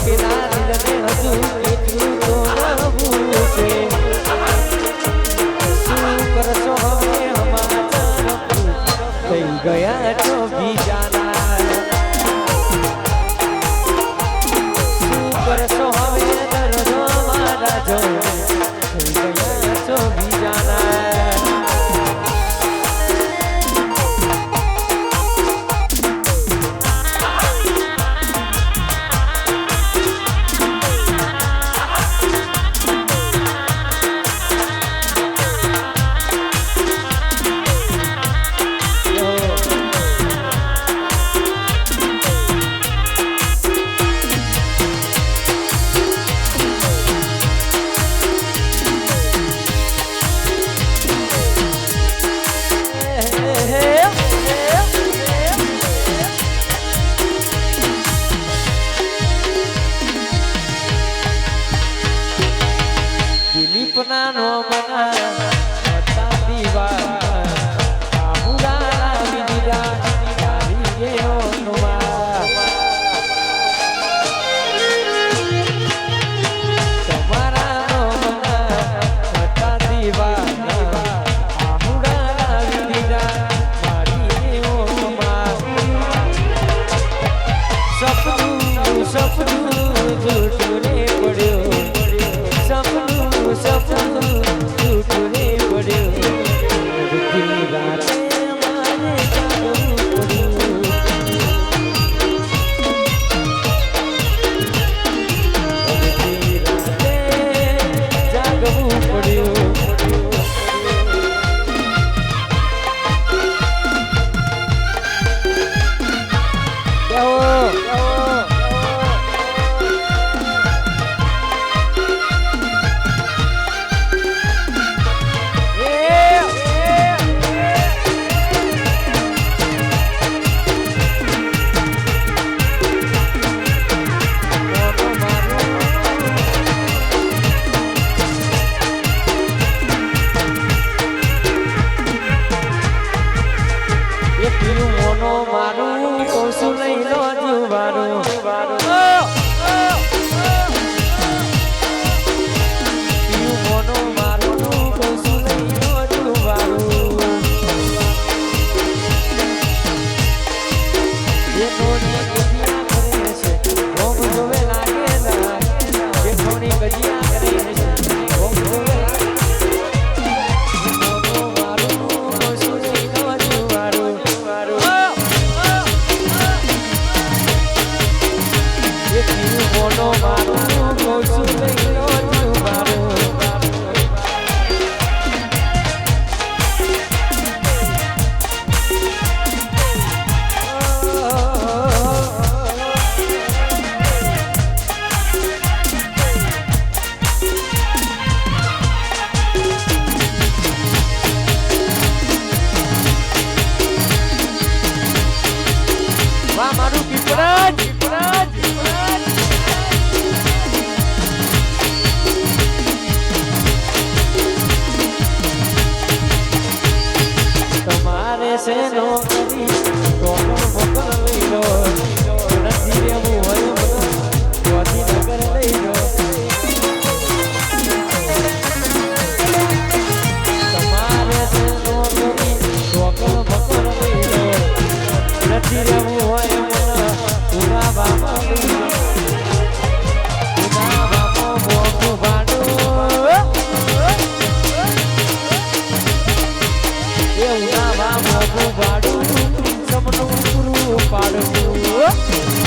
કેના દિલને હજુ કેટલું તો નવું છે શું કરશો હવે અમારા થઈ ગયા છો બીજાના શું કરશો હવે દરરોજ અમારા જવું મોનો મારું કૌશું નહીં લો જુવારું Mama, you go to me. છે નોકરી તો મોકલી લો નથી રહેવું હોય ગાંધીનગર લઈ લો તમારે છે નોકરી તો મોકલી લો નથી રહેવું up.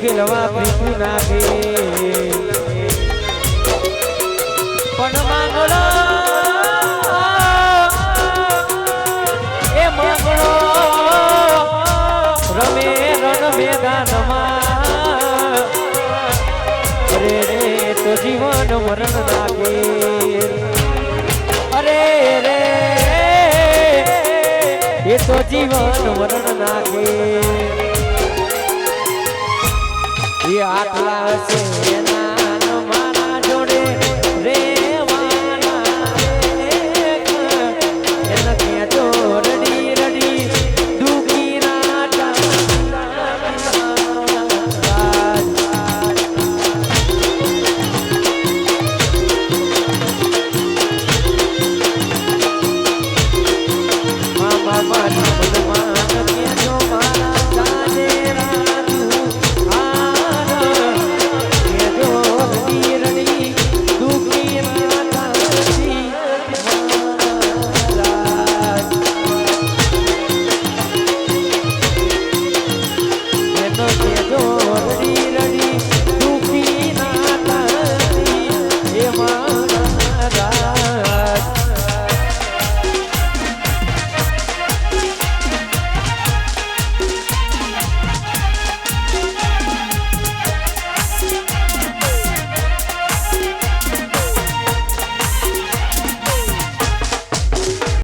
ખેલવા કૃષ્ણ નાખે પણ માંગણો એ માંગણો રમે રણ મેદાનમાં અરે રે તો જીવન મરણ નાખે અરે રે એ તો જીવન મરણ નાખે. એ આટલા છે એના